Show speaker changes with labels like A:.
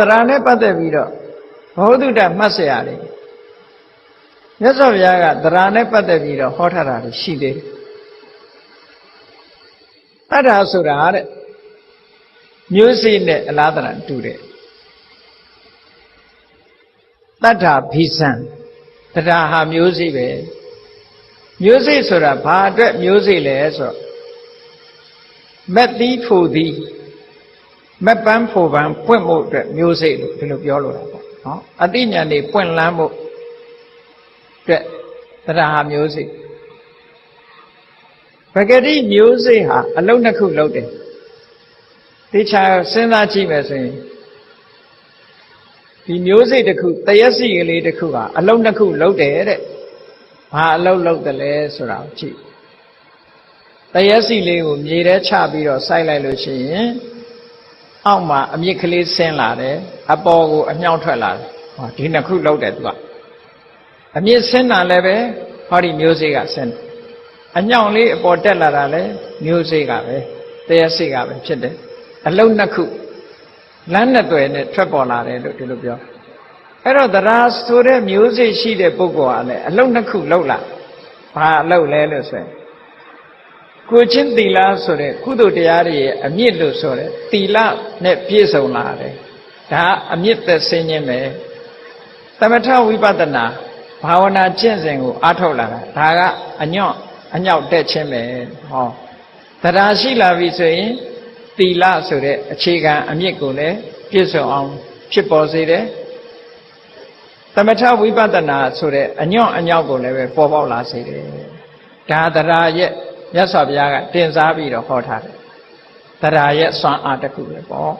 A: သရနဲ့ပတ်သက်ပြီးတော့ဘောဓုတ္တမှတ်เสียရတယ်မြတ်စွာဘုရားကသရနဲ့ပတ်သက်ပြီးတော့ဟောထားတာရှိသေးတယ်တတ္ထာဆိုတာတဲ့မျိုးစိနဲ့အလားတရတူတယ်တတ္ထာဘိဇံတတ္ထာဟာမျိုးစိပဲမျိုးစိဆိုတာဘာအတွက်မျိုးစိလဲဆိုတော့မက်သီးဖို့သည် မက်ပန်းဖို့ပန်းပွင့်ဖို့အတွက်မျိုးစိလို့ဒီလိုပြောလို့တာပေါ့နော်အတိညာဏ်တွေပွင့်လန်းဖို့အတွက်တတ္ထာဟာမျိုးစိပဂတိမျိုးစိဟာအလုံးနှစ်ခုလုံးတယ်တေချာစဉ်းစားကြည့်မယ်ဆိုရင်ဒီမျိုးစိတစ်ခုတရက်စီကလေးတစ်ခုဟာအလုံးနှစ်ခုလုံးတယ်တဲ့ဘာအလုံးလုံးတယ်လဲဆိုတာကိုကြည့်တရက်စီလေးကိုမြေထဲချပြီးတော့စိုက်လိုက်လို့ရှိရင် အောက်မှာအမြင့်ကလေးဆင်းလာတယ်အပေါ်ကိုအမြောက်ထွက်လာတယ်ဟောဒီနှစ်ခုလုံးတယ်သူကအမြင့်ဆင်းတာလည်းပဲဟောဒီမျိုးစိကဆင်းတယ်အညောင်လေးအပေါ်တက်လာတာလည်းမျိုးစိကပဲတရက်စိကပဲဖြစ်တယ်အလုံးနှစ်ခုလမ်းနဲ့တွေ့နဲ့ထွက်ပေါ်လာတယ်လို့ဒီလိုပြောအဲ့တော့တရားဆိုတဲ့မျိုးစိရှိတဲ့ပုဂ္ဂိုလ်ကလည်းအလုံးနှစ်ခုလုံးလာဘာအလုံးလဲလို့ဆိုရင် ကိုချင်းသီလဆိုတဲ့ကုသိုလ်တရားတွေရဲ့အမြင့်လို့ဆိုတဲ့သီလနဲ့ပြည့်စုံလာတယ်ဒါအမြင့်သက်ဆင်းခြင်းပဲသမထဝိပဿနာဘာဝနာကျင့်စဉ်ကိုအားထုတ်လာတာဒါကအညော့အညောက်တက်ခြင်းပဲဟောတရားရှိလာပြီဆိုရင်သီလဆိုတဲ့အခြေခံအမြင့်ကိုလည်းပြည့်စုံအောင် ဖြစ်ပေါ်စေတယ်သမထဝိပဿနာဆိုတဲ့အညော့အညောက်ကိုလည်းပဲပေါ်ပေါက်လာစေတယ်ဒါတရားရဲ့ မြတ်စွာဘုရားကတင်စားပြီးတော့ဟောထားတယ်တရားရဲ့စွမ်းအားတစ်ခုပဲပေါ့